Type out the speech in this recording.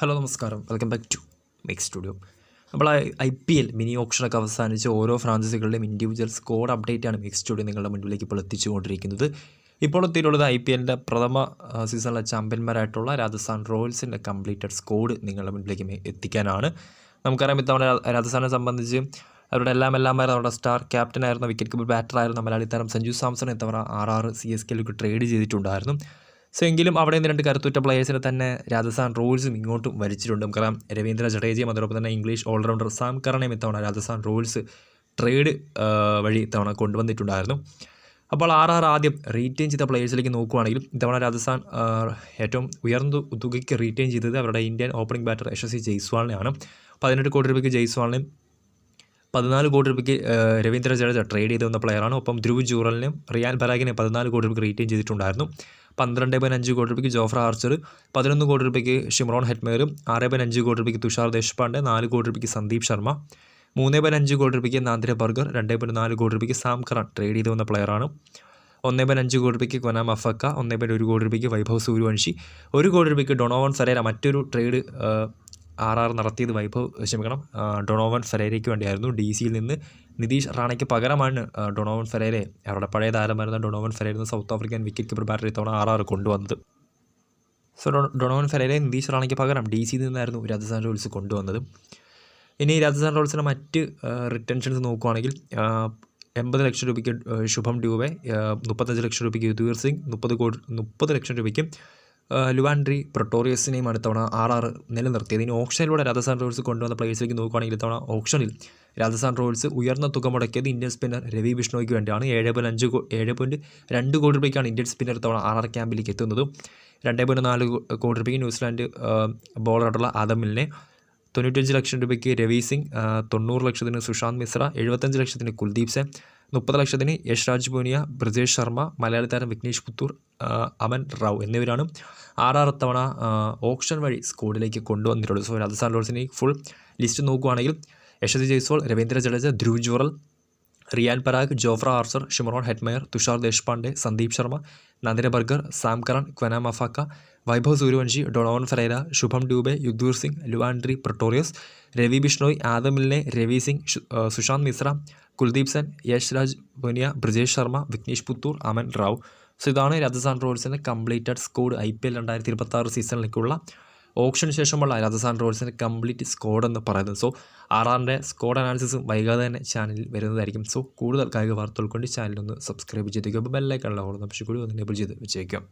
Hello നമസ്കാരം. Welcome back to Make Studio നമ്മൾ I P L mini ഓപ്ഷനൊക്കെ അവസാനിച്ച് ഓരോ ഫ്രാഞ്ചൈസികളുടെയും ഇൻഡിവിജ്വൽ സ്കോഡ് അപ്ഡേറ്റ് ആണ് മേക്ക് സ്റ്റുഡിയോ നിങ്ങളുടെ മുന്നിലേക്ക് ഇപ്പോൾ എത്തിച്ചുകൊണ്ടിരിക്കുന്നത്. ഇപ്പോൾ എത്തിയിട്ടുള്ളത് ഐ പി എല്ലിന്റെ പ്രഥമ സീസണിലെ ചാമ്പ്യന്മാരായിട്ടുള്ള രാജസ്ഥാൻ റോയൽസിന്റെ കംപ്ലീറ്റഡ് സ്കോഡ് നിങ്ങളുടെ മുന്നിലേക്ക് എത്തിക്കാനാണ്. നമുക്കറിയാം ഇത്തവണ രാജസ്ഥാനെ സംബന്ധിച്ച് അവരുടെ എല്ലാം എല്ലാമായിരുന്നു അവരുടെ സ്റ്റാർ ക്യാപ്റ്റനായിരുന്ന വിക്കറ്റ് കീപ്പർ ബാറ്ററായിരുന്ന മലയാളി താരം സഞ്ജു സാംസൺ ഇത്തവണ ആർ ആറ് സി എസ് കെയിലേക്ക് ട്രേഡ് ചെയ്തിട്ടുണ്ടായിരുന്നു. സോ എങ്കിലും അവിടെ നിന്ന് രണ്ട് കരുത്തുറ്റ പ്ലെയേഴ്സിനെ തന്നെ രാജസ്ഥാൻ റോയൽസും ഇങ്ങോട്ടും വരിച്ചിട്ടുണ്ട് കാരണം രവീന്ദ്ര ജഡേജയും അതോടൊപ്പം തന്നെ ഇംഗ്ലീഷ് ഓൾറൗണ്ടർ സാം കറണയും ഇത്തവണ രാജസ്ഥാൻ റോയൽസ് ട്രേഡ് വഴി ഇത്തവണ കൊണ്ടുവന്നിട്ടുണ്ടായിരുന്നു. അപ്പോൾ ആർ ആർ ആദ്യം റീറ്റെയിൻ ചെയ്ത പ്ലേയേഴ്സിലേക്ക് നോക്കുകയാണെങ്കിൽ ഇത്തവണ രാജസ്ഥാൻ ഏറ്റവും ഉയർന്ന തുകയ്ക്ക് റീറ്റെയിൻ ചെയ്തത് അവരുടെ ഇന്ത്യൻ ഓപ്പണിംഗ് ബാറ്റർ യശസ്വി ജയ്സ്വാളിനെയാണ്. പതിനെട്ട് കോടി രൂപയ്ക്ക് ജയ്സ്വാളിനെയും പതിനാല് കോടി രൂപയ്ക്ക് രവീന്ദ്ര ജഡേജ ട്രേഡ് ചെയ്ത് വന്ന പ്ലെയറാണ് ഒപ്പം ധ്രുവ് ജൂറലിനെയും റിയാൻ ബരാഗിനെയും പതിനാല് കോടി രൂപയ്ക്ക് റീറ്റെയിൻ ചെയ്തിട്ടുണ്ടായിരുന്നു. പന്ത്രണ്ട് പോയിന്റ് അഞ്ച് കോടി രൂപയ്ക്ക് ജോഫ്ര ആർച്ചർ പതിനൊന്ന് കോടി രൂപയ്ക്ക് ഷിമ്രോൺ ഹെറ്റ്മേറും ആറ് പോയിന്റ് അഞ്ച് കോടി രൂപയ്ക്ക് തുഷാർ ദേശ്പാണ്ഡെ നാല് കോടി രൂപയ്ക്ക് സന്ദീപ് ശർമ്മ മൂന്ന് പോയിന്റ് അഞ്ച് കോടി രൂപയ്ക്ക് നാന്ദ്ര ബർഗർ രണ്ട് പോയിന്റ് നാല് കോടി രൂപയ്ക്ക് സാം കറ ട്രേഡ് ചെയ്ത് വന്ന പ്ലെയറാണ് ഒന്നേ പോയിന്റ് അഞ്ച് കോടി രൂപയ്ക്ക് കൊനാം അഫക്ക ഒന്നേ പോയിന്റ് ഒരു കോടി രൂപയ്ക്ക് വൈഭവ് സൂര്യവംശി ഒരു കോടി രൂപയ്ക്ക് ഡൊണോവൺ സരേര മറ്റൊരു ട്രേഡ് ആർ ആർ നടത്തിയത് വൈഭവ് ക്ഷമിക്കണം ഡൊണോവൻ ഫെരേരയ്ക്ക് വേണ്ടിയായിരുന്നു ഡി സിയിൽ നിന്ന് നിതീഷ് റാണയ്ക്ക് പകരമാണ് ഡൊണോവൻ ഫെരേരെ അവരുടെ പഴയ താരമായിരുന്ന Donovan Ferreira South African wicket keeper battery ഇത്തവണ ആർ ആർ കൊണ്ടുവന്നത്. സോ ഡൊണോവൻ ഫെരേരെ നിതീഷ് റാണയ്ക്ക് പകരം ഡി സിയിൽ നിന്നായിരുന്നു രാജസ്ഥാൻ റോയൽസ് കൊണ്ടുവന്നത്. ഇനി രാജസ്ഥാൻ റോയൽസിന്റെ മറ്റ് റിട്ടൻഷൻസ് നോക്കുകയാണെങ്കിൽ എൺപത് ലക്ഷം രൂപയ്ക്ക് ശുഭം ഡ്യൂബെ മുപ്പത്തഞ്ച് ലക്ഷം രൂപയ്ക്ക് യുദ്ധീർ സിംഗ് മുപ്പത് കോടി മുപ്പത് ലക്ഷം രൂപയ്ക്ക് ലുവാൻഡ്രി പ്രൊട്ടോറിയസിനെയും അടുത്തവണ ആർ ആർ നിലനിർത്തിയത് ഇനി ഓപ്ഷനിലൂടെ രാജസ്ഥാൻ റോയൽസ് കൊണ്ടുവന്ന പ്ലേയേഴ്സിലേക്ക് നോക്കുകയാണെങ്കിൽ ഇത്തവണ ഓപ്ഷനിൽ രാജസ്ഥാൻ റോയൽസ് ഉയർന്ന തുക മുടക്കിയത് ഇന്ത്യൻ സ്പിന്നർ രവി ബിഷ്ണോയ്ക്ക് വേണ്ടിയാണ്. ഏഴ് പോയിന്റ് അഞ്ച് ഏഴ് പോയിന്റ് രണ്ട് കോടി രൂപയ്ക്കാണ് ഇന്ത്യൻ സ്പിന്നർ ഇത്തവണ ആർ ആർ ക്യാമ്പിലേക്ക് എത്തുന്നത്. രണ്ട് പോയിന്റ് നാല് കോടി രൂപയ്ക്ക് ന്യൂസിലാൻഡ് ബോളറായിട്ടുള്ള ആദമിലിനെ തൊണ്ണൂറ്റഞ്ച് ലക്ഷം രൂപയ്ക്ക് രവി സിംഗ് തൊണ്ണൂറ് ലക്ഷത്തിന് സുശാന്ത് മിശ്ര എഴുപത്തഞ്ച് ലക്ഷത്തിന് കുൽദീപ് സെൻ മുപ്പത് ലക്ഷത്തിന് യശ്രാജ് പൂനിയ ബ്രജേഷ് ശർമ്മ മലയാളി താരം വിഘ്നേഷ് പുത്തൂർ അമൻ റാവു എന്നിവരാണ് ആറാറ് തവണ ഓപ്ഷൻ വഴി സ്കോഡിലേക്ക് കൊണ്ടുവന്നിട്ടുള്ളത്. സോ രാജസ്ഥാൻ റോയൽസിന് ഫുൾ ലിസ്റ്റ് നോക്കുകയാണെങ്കിൽ Yashasvi Jaiswal Ravindra Jadeja Dhruv Jurel Riyan Parag Jofra Archer Shimron Hetmyer Tushar Deshpande Sandeep Sharma Nandre Burger Sam Curran Kwena Maphaka Vaibhav Suryavanshi Donovan Ferreira Shubham Dubey Yudhvir Singh Lhuandre Pretorius Ravi Bishnoi Adam Milne Ravi Singh Sushant Mishra Kuldeep Sen Yash Raj Punia Brijesh Sharma Vignesh Puthur Aman Rao. So ഇതാണ് Rajasthan റോയൽസിന്റെ completed squad I P L രണ്ടായിരത്തി ഇരുപത്തി ആറ് സീസണിലേക്കുള്ള ഓപ്ഷന് ശേഷമുള്ള Rajasthan റോയൽസിന്റെ complete squad എന്ന് പറയുന്നത്. So ആറാറിന്റെ squad അനാലിസിസും വൈകാതെ തന്നെ ചാനലിൽ വരുന്നതായിരിക്കും. സോ കൂടുതൽ കായിക വാർത്തകൾ കൊണ്ട് ചാനലൊന്ന് സബ്സ്ക്രൈബ് ചെയ്തേക്കും അപ്പോൾ ബെല്ലൈക്കാനുള്ള ഓർമ്മ പക്ഷേ കൂടി ഒന്ന് എനേബിൾ ചെയ്ത് വെച്ചേക്കാം